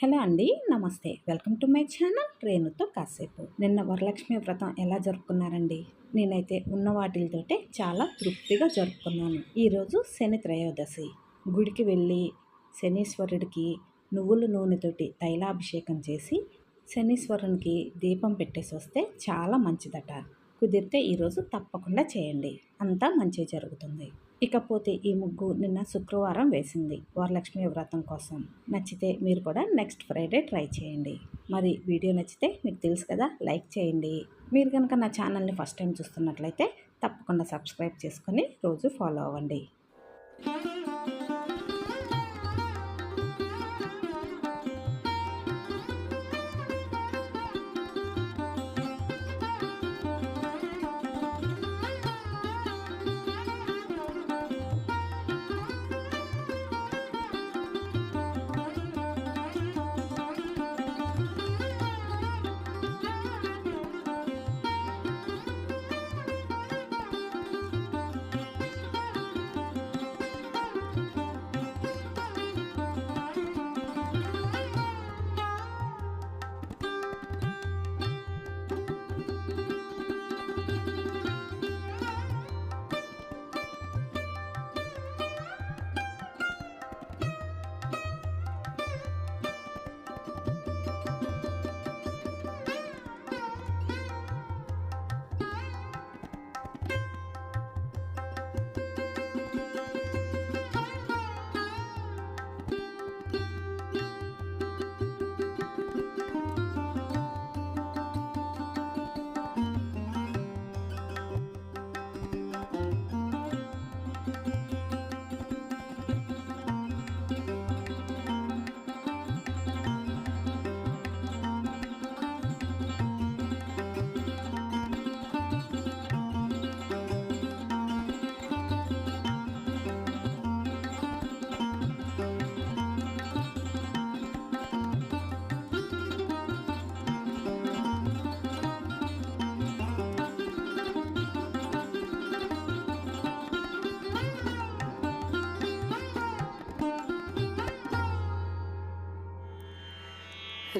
Hello అండి నమస్తే. Welcome to my channel రేణుతో కాసేపు. నిన్న వరలక్ష్మి వ్రతం ఎలా జరుపుకున్నారండి? నేనైతే ఉన్న వాటితోటే చాలా తృప్తిగా జరుపుకున్నాను. ఈరోజు శని త్రయోదశి. గుడికి వెళ్ళి శనీశ్వరుడికి నువ్వుల నూనెతోటి తైలాభిషేకం చేసి శనీశ్వరునికి దీపం పెట్టేసి వస్తే చాలా మంచిదట. కుదిరితే ఈరోజు తప్పకుండా చేయండి. అంతా మంచి జరుగుతుంది. ఇకపోతే ఈ ముగ్గు నిన్న శుక్రవారం వేసింది. వరలక్ష్మి వ్రతం కోసం. నచ్చితే మీరు కూడా నెక్స్ట్ ఫ్రైడే ట్రై చేయండి. మరి వీడియో నచ్చితే మీకు తెలుసు కదా లైక్ చేయండి. మీరు కనుక నా ఛానల్ని ఫస్ట్ టైం చూస్తున్నట్లయితే తప్పకుండా సబ్స్క్రైబ్ చేసుకొని రోజు ఫాలో అవ్వండి.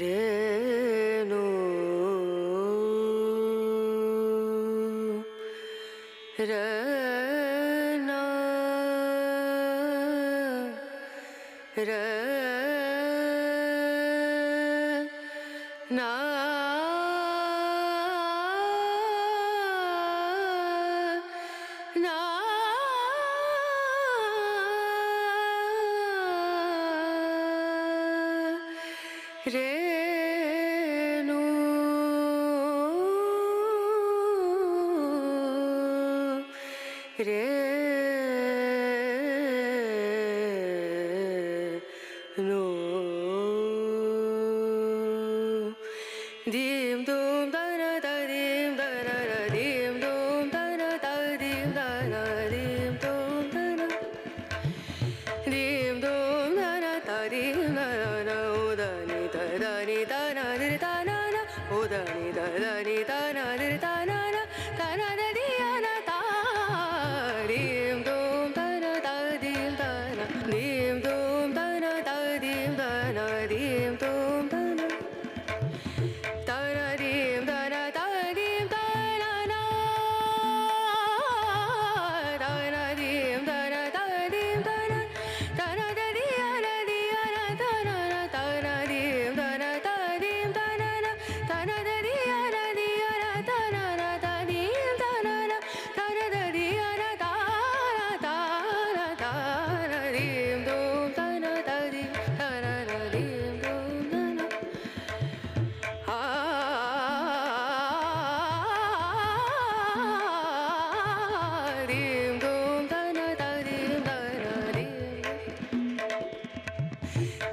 রেণু রেণু রেণু রে রে নো। দিম